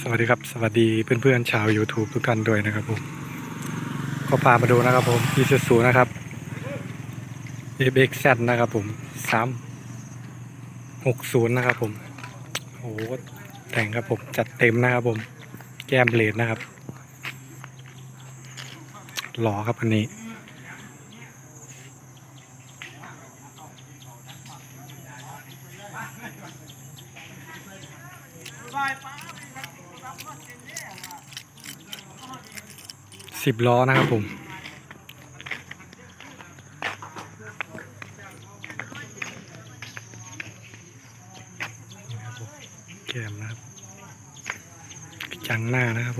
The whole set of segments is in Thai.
สวัสดีครับ สวัสดีเพื่อนๆชาว YouTube ทุกท่านด้วยนะครับผม ก็พามาดูนะครับผม e s u นะครับ FXZ นะครับผม360นย์นะครับผมโอ้โหแต่งครับผม จัดเต็มนะครับผม แก้มเบลดนะครับ หล่อครับอันนี้ สิบล้อนะครับผมนี่นะครับผม แกมนะครับผมกระจังหน้านะครับ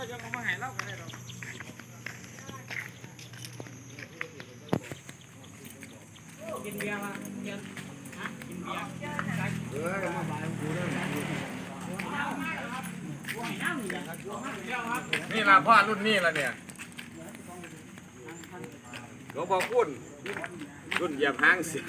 ผมก็มีเสาธงด้วยนะครับนี่ละพ่อรุ่นนี้ละเนี่ยหลวงพ่อคุณรุ่นเหยียบหางเสีย